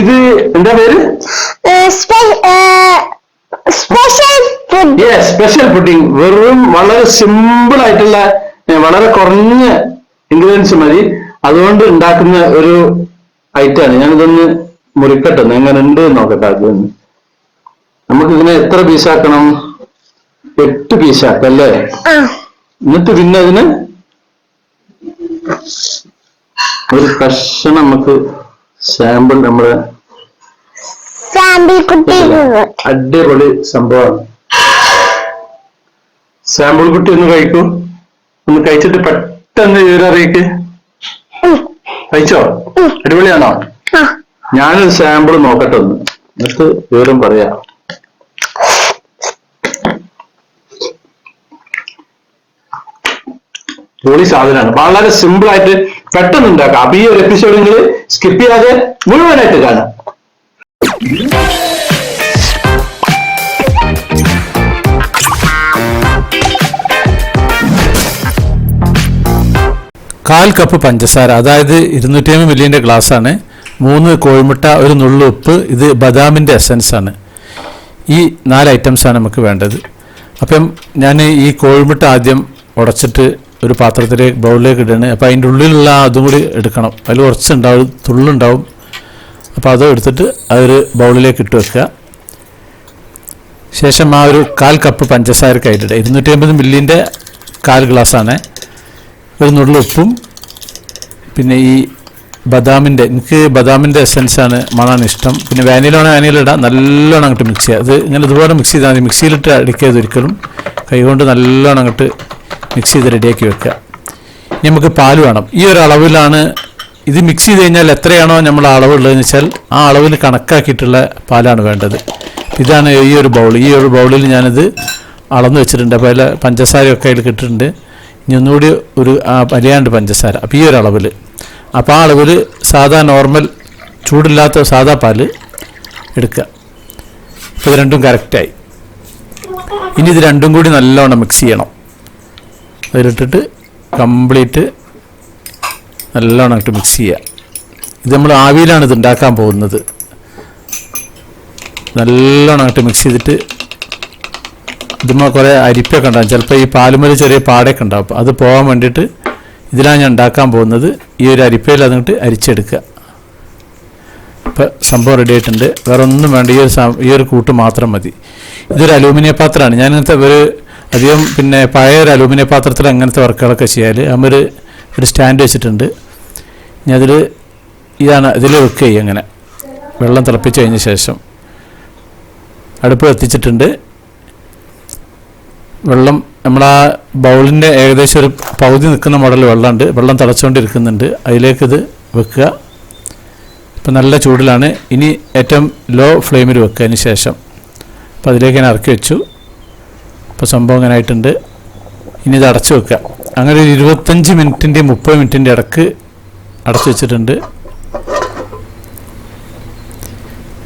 ഇത് എന്താ പേര്? Special food. സ്പെഷ്യൽ പുഡിംഗ് വെറും വളരെ സിമ്പിൾ ആയിട്ടുള്ള വളരെ കുറഞ്ഞ ഇൻഗ്രീഡിയൻസ് മതി. അതുകൊണ്ട് ഉണ്ടാക്കുന്ന ഒരു ഐറ്റമാണ്. ഞാനിതൊന്ന് മുറിക്കട്ടെ. എങ്ങനെ ഉണ്ട് നോക്കട്ടെ ആദ്യം. നമുക്ക് ഇതിനെ എത്ര പീസാക്കണം? എട്ട് പീസാക്കാം അല്ലേ എന്നിട്ട് പിന്നെ അതിന് ഒരു കഷ്ണം നമുക്ക് സാമ്പിൾ നമ്മുടെ കുട്ടി അടിപൊളി സംഭവമാണ് സാമ്പിൾ കുട്ടി ഒന്ന് കഴിക്കൂ. ഒന്ന് കഴിച്ചിട്ട് പെട്ടെന്ന് വിവരം അറിയിക്ക്. കഴിച്ചോ? അടിപൊളിയാണോ? ഞാനൊരു സാമ്പിൾ നോക്കട്ടെ ഒന്ന്. എന്നിട്ട് വിവരം പറയാം. പൊളി സാധനമാണ്. വളരെ സിമ്പിൾ ആയിട്ട് പെട്ടെന്ന് ഉണ്ടാക്കാം. അപ്പൊ ഈ ഒരു എപ്പിസോഡ് നിങ്ങൾ സ്കിപ്പ് ചെയ്യാതെ മുഴുവനായിട്ട് കാണാം. കാൽ കപ്പ് പഞ്ചസാര അതായത് ഇരുന്നൂറ്റി അമ്പത് മില്ലിന്റെ ഗ്ലാസ്സാണ് മൂന്ന് കോഴിമുട്ട ഒരു നുള്ളു ഉപ്പ് ഇത് ബദാമിന്റെ എസൻസ് ആണ്. ഈ നാല് ഐറ്റംസാണ് നമുക്ക് വേണ്ടത്. അപ്പം ഞാൻ ഈ കോഴിമുട്ട ആദ്യം ഉടച്ചിട്ട് ഒരു പാത്രത്തിലേക്ക് ബൗളിലേക്ക് ഇടുകയാണ് അപ്പോൾ അതിന്റെ ഉള്ളിലുള്ള അതും കൂടി എടുക്കണം. അതിൽ കുറച്ചുണ്ടാവും തുള്ളുണ്ടാവും. അപ്പോൾ അതും എടുത്തിട്ട് അതൊരു ബൗളിലേക്ക് ഇട്ട് വെക്കുക. ശേഷം ആ ഒരു കാൽ കപ്പ് പഞ്ചസാര കയ്യിലിടുക ഇരുന്നൂറ്റി അമ്പത് മില്ലിന്റെ കാൽ ഗ്ലാസ്സാണ്. ഒരു നുള്ളു ഉപ്പും പിന്നെ ഈ ബദാമിന്റെ എനിക്ക് ബദാമിന്റെ എസൻസാണ് മണാണ് ഇഷ്ടം. പിന്നെ വാനിലാണ് വാനില ഇടാം. നല്ലോണം അങ്ങോട്ട് മിക്സ് ചെയ്യുക. അത് ഇങ്ങനെ ഇതുപോലെ മിക്സ് ചെയ്താൽ മതി. മിക്സിയിലിട്ട് അടിക്കരുത് ഒരിക്കലും കൈകൊണ്ട് നല്ലോണം അങ്ങോട്ട് മിക്സ് ചെയ്ത് റെഡിയാക്കി വെക്കുക. ഇനി നമുക്ക് പാൽ വേണം. ഈ ഒരു അളവിലാണ് ഇത് മിക്സ് ചെയ്ത് കഴിഞ്ഞാൽ എത്രയാണോ നമ്മൾ അളവ് ഉള്ളതെന്ന് വെച്ചാൽ ആ അളവിൽ കണക്കാക്കിയിട്ടുള്ള പാലാണ് വേണ്ടത്. ഇതാണ് ഈ ഒരു ബൗൾ ഈ ഒരു ബൗളിൽ ഞാനിത് അളന്ന് വെച്ചിട്ടുണ്ട്. അപ്പോൾ അതിൽ പഞ്ചസാരയൊക്കെ അതിൽ കിട്ടിയിട്ടുണ്ട്. ഇനി ഒന്നുകൂടി ഒരു ആ, അലിയാണ്ട് പഞ്ചസാര. അപ്പോൾ ഈ ഒരു അളവിൽ. അപ്പോൾ ആ അളവിൽ സാധാ നോർമൽ ചൂടില്ലാത്ത സാധാ പാൽ എടുക്കുക. അപ്പോൾ ഇത് രണ്ടും കറക്റ്റായി ഇനി ഇത് രണ്ടും കൂടി നല്ലോണം മിക്സ് ചെയ്യണം. അതിലിട്ടിട്ട് കംപ്ലീറ്റ് നല്ലോണം ഇട്ട് മിക്സ് ചെയ്യുക. ഇത് നമ്മൾ ആവിയിലാണ് ഇത് ഉണ്ടാക്കാൻ പോകുന്നത്. നല്ലോണം ഇട്ട് മിക്സ് ചെയ്തിട്ട് ഇതുമ്പോൾ കുറേ അരിപ്പൊക്കെ ഉണ്ടാകും ചിലപ്പോൾ ഈ പാലുമല ചെറിയ പാടൊക്കെ അപ്പോൾ അത് പോകാൻ വേണ്ടിയിട്ട് ഇതിലാണ് ഞാൻ ഉണ്ടാക്കാൻ പോകുന്നത്. ഈ ഒരു അരിപ്പയിൽ അതിട്ട് അരിച്ചെടുക്കുക. ഇപ്പം സംഭവം റെഡി ആയിട്ടുണ്ട്. വേറെ ഒന്നും വേണ്ട. ഈ ഒരു ഈ ഒരു കൂട്ട് മാത്രം മതി. ഇതൊരു അലൂമിനിയ പാത്രമാണ്. ഞാൻ ഇങ്ങനത്തെ ഒരു അധികം പിന്നെ പഴയ ഒരു അലൂമിനിയ പാത്രത്തിൽ അങ്ങനത്തെ വർക്കുകളൊക്കെ ചെയ്യാൽ അമ്മൊരു ഒരു സ്റ്റാൻഡ് വെച്ചിട്ടുണ്ട്. ഇനി അതിൽ ഇതാണ് ഇതിൽ വെക്ക് ചെയ്യും അങ്ങനെ. വെള്ളം തിളപ്പിച്ച് കഴിഞ്ഞ ശേഷം. അടുപ്പ് എത്തിച്ചിട്ടുണ്ട് വെള്ളം നമ്മളാ ബൗളിന്റെ ഏകദേശം ഒരു പകുതി നിൽക്കുന്ന മോഡൽ വെള്ളമുണ്ട്. വെള്ളം തിളച്ചുകൊണ്ടിരിക്കുന്നുണ്ട് അതിലേക്കിത് വെക്കുക. ഇപ്പം നല്ല ചൂടിലാണ്. ഇനി ഏറ്റവും ലോ ഫ്ലെയിമിൽ വെക്കുക അതിന് ശേഷം. അപ്പോൾ അതിലേക്ക് ഞാൻ ഇറക്കി വെച്ചു. ഇപ്പോൾ സംഭവം അങ്ങനെ ആയിട്ടുണ്ട് ഇനി ഇത് അടച്ചു വെക്കുക. അങ്ങനെ ഒരു ഇരുപത്തഞ്ച് മിനിറ്റിന്റെ മുപ്പത് മിനിറ്റിന്റെ ഇടയ്ക്ക് അടച്ചു വെച്ചിട്ടുണ്ട്.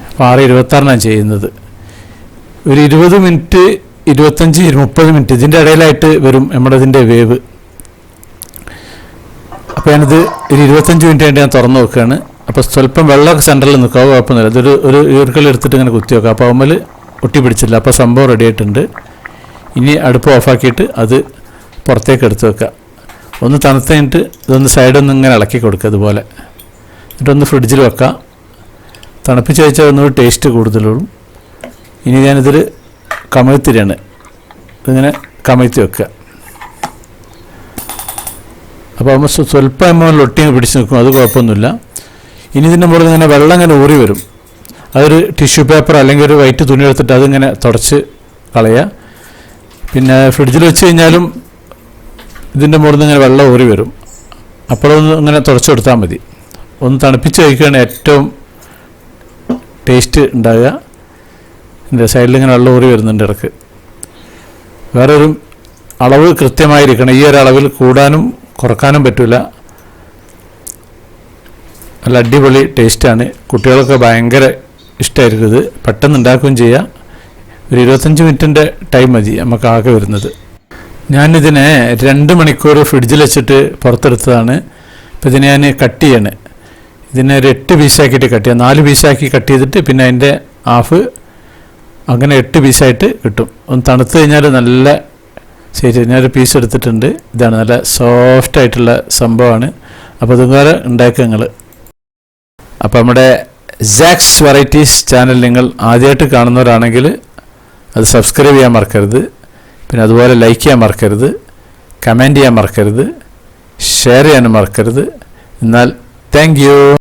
അപ്പോൾ ആറ് ഇരുപത്താറിനാണ് ചെയ്യുന്നത്. ഒരു ഇരുപത് മിനിറ്റ് ഇരുപത്തഞ്ച് മുപ്പത് മിനിറ്റ് ഇതിന്റെ ഇടയിലായിട്ട് വരും നമ്മുടെ ഇതിന്റെ വേവ്. അപ്പോൾ ഞാനിത് ഒരു ഇരുപത്തഞ്ച് മിനിറ്റ് വേണ്ടി ഞാൻ തുറന്നു നോക്കുകയാണ്. അപ്പോൾ സ്വല്പം വെള്ളമൊക്കെ സെന്ററിൽ നിൽക്കുക കുഴപ്പമൊന്നുമില്ല. ഇതൊരു ഒരു ഈർക്കൽ എടുത്തിട്ട് ഇങ്ങനെ കുത്തി വെക്കുക. അപ്പോൾ അവമ്മൽ ഒട്ടി പിടിച്ചില്ല. അപ്പോൾ സംഭവം റെഡി ആയിട്ടുണ്ട്. ഇനി അടുപ്പ് ഓഫാക്കിയിട്ട് അത് പുറത്തേക്ക് എടുത്ത് വെക്കുക. ഒന്ന് തണുത്ത് കഴിഞ്ഞിട്ട് ഇതൊന്ന് സൈഡൊന്ന് ഇങ്ങനെ ഇളക്കി കൊടുക്കുക അതുപോലെ എന്നിട്ടൊന്ന് ഫ്രിഡ്ജിൽ വെക്കാം തണുപ്പിച്ച് വെച്ചാൽ ഒന്നുകൂടി ടേസ്റ്റ് കൂടുതലുള്ളൂ. ഇനി ഞാനിതിൽ കമഴ്ത്തിരിയാണ്. ഇതിങ്ങനെ കമഴ്ത്തി വെക്കുക. അപ്പോൾ നമ്മൾ സ്വ- സ്വല്പം നമ്മൾ ഒട്ടി പിടിച്ച് നിൽക്കും. അത് കുഴപ്പമൊന്നുമില്ല. ഇനി ഇതിന്റെ മുകളിൽ ഇങ്ങനെ വെള്ളം ഇങ്ങനെ ഊറി വരും. അതൊരു ടിഷ്യൂ പേപ്പർ അല്ലെങ്കിൽ ഒരു വൈറ്റ് തുണി എടുത്തിട്ട് അതിങ്ങനെ തുടച്ച് കളയുക. പിന്നെ ഫ്രിഡ്ജിൽ വെച്ച് കഴിഞ്ഞാലും ഇതിന്റെ മുകളിൽ നിന്ന് ഇങ്ങനെ വെള്ളം ഊറി വരും. അപ്പോഴൊന്ന് ഇങ്ങനെ തുടച്ച് കൊടുത്താൽ മതി. ഒന്ന് തണുപ്പിച്ച് കഴിക്കുകയാണ് ഏറ്റവും ടേസ്റ്റ് ഉണ്ടാകുക ഇതിന്റെ സൈഡിൽ ഇങ്ങനെ വെള്ളം ഊറി വരുന്നുണ്ട് ഇടയ്ക്ക് വേറെ ഒരു അളവ് കൃത്യമായിരിക്കണം. ഈ ഒരു അളവിൽ കൂടാനും കുറക്കാനും പറ്റില്ല. നല്ല അടിപൊളി ടേസ്റ്റാണ്. കുട്ടികൾക്ക് ഭയങ്കര ഇഷ്ടമായിരിക്കും ഇത്. പെട്ടെന്ന് ഉണ്ടാക്കുകയും ചെയ്യാം. ഒരു ഇരുപത്തഞ്ച് മിനിറ്റിന്റെ ടൈം മതി നമുക്ക് ആകെ വരുന്നത്. ഞാനിതിനെ രണ്ട് മണിക്കൂർ ഫ്രിഡ്ജിൽ വെച്ചിട്ട് പുറത്തെടുത്തതാണ്. ഇപ്പം ഇതിനെ ഞാൻ കട്ട് ചെയ്യാണ്. ഇതിനെ ഒരു എട്ട് പീസാക്കിയിട്ട് കട്ട് ചെയ്യാം. നാല് പീസാക്കി കട്ട് ചെയ്തിട്ട് പിന്നെ അതിന്റെ ഹാഫ് അങ്ങനെ എട്ട് പീസായിട്ട് കിട്ടും. ഒന്ന് തണുത്ത് കഴിഞ്ഞാൽ നല്ല ശരി ഞാനൊരു പീസ് എടുത്തിട്ടുണ്ട്. ഇതാണ് നല്ല സോഫ്റ്റ് ആയിട്ടുള്ള സംഭവമാണ്. അപ്പോൾ അതും വേറെ ഉണ്ടാക്കുക നിങ്ങൾ അപ്പോൾ നമ്മുടെ ജാക്സ് വെറൈറ്റീസ് ചാനൽ നിങ്ങൾ ആദ്യമായിട്ട് കാണുന്നവരാണെങ്കിൽ അത് സബ്സ്ക്രൈബ് ചെയ്യാൻ മറക്കരുത്. പിന്നെ അതുപോലെ ലൈക്ക് ചെയ്യാൻ മറക്കരുത്. കമന്റ് ചെയ്യാൻ മറക്കരുത്. ഷെയർ ചെയ്യാനും മറക്കരുത്. എന്നാൽ താങ്ക്